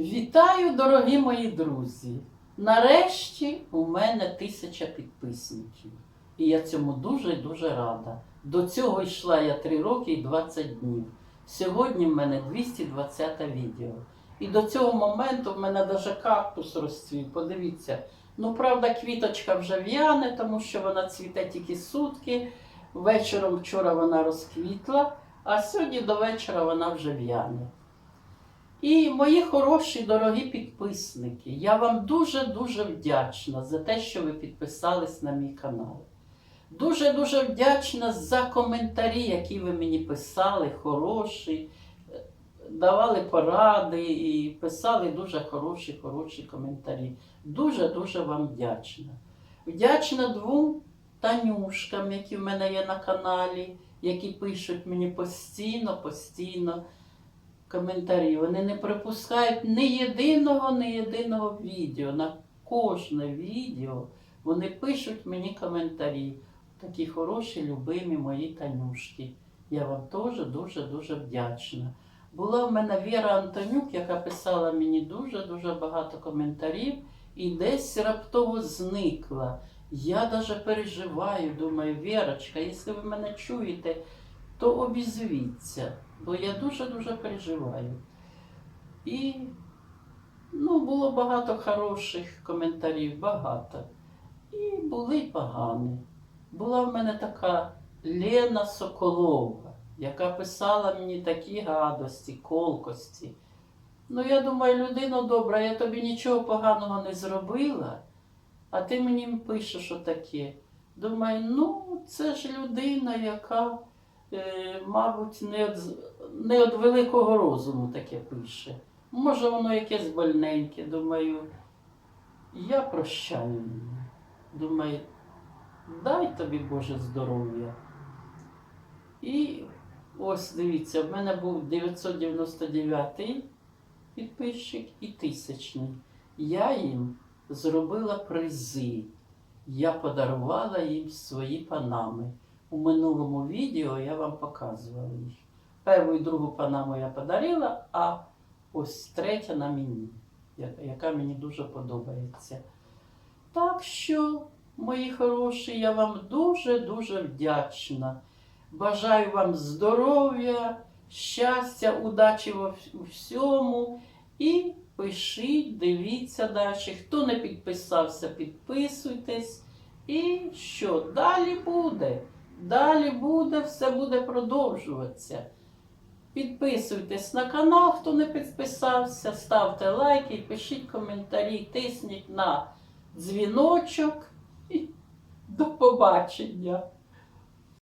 Вітаю, дорогі мої друзі! Нарешті у мене тисяча підписників. І я цьому дуже-дуже рада. До цього йшла я 3 роки і 20 днів. Сьогодні в мене 220 відео. І до цього моменту в мене навіть кактус розцвів. Подивіться. Ну, правда, квіточка вже в'яне, тому що вона цвіте тільки сутки. Вечором вчора вона розквітла, а сьогодні до вечора вона вже в'яне. Мої хороші, дорогі підписники, я вам дуже-дуже вдячна за те, що ви підписались на мій канал. Дуже-дуже вдячна за коментарі, які ви мені писали, хороші, давали поради і писали дуже хороші, хороші коментарі. Дуже-дуже вам вдячна. Вдячна двом танюшкам, які в мене є на каналі, які пишуть мені постійно, постійно коментарі. Вони не пропускають ні єдиного, ні єдиного відео. На кожне відео вони пишуть мені коментарі. Такі хороші, любимі мої танюшки. Я вам теж дуже-дуже вдячна. Була в мене Віра Антонюк, яка писала мені дуже-дуже багато коментарів і десь раптово зникла. Я даже переживаю, думаю, Вірочка, якщо ви мене чуєте, то обізвіться, бо я дуже-дуже переживаю. І ну, було багато хороших коментарів, багато. І були й погані. Була в мене така Лена Соколова, яка писала мені такі гадості, колкості. Ну, я думаю, людина добра, я тобі нічого поганого не зробила, а ти мені пишеш отаке. Думаю, ну, це ж людина, яка мабуть, не від, не від великого розуму таке пише. Може, воно якесь больненьке. Думаю, я прощаю. Думаю, дай тобі Боже здоров'я. І ось дивіться, в мене був 999 підписчик і тисячний. Я їм зробила призи. Я подарувала їм свої панами. У минулому відео я вам показувала їх. Першу і другу панаму я подарила, а ось третя на мені, яка мені дуже подобається. Так що, мої хороші, я вам дуже-дуже вдячна. Бажаю вам здоров'я, щастя, удачі у всьому. І пишіть, дивіться далі. Хто не підписався, підписуйтесь. І що далі буде? Далі буде, все буде продовжуватися. Підписуйтесь на канал, хто не підписався, ставте лайки, пишіть коментарі, тисніть на дзвіночок. До побачення!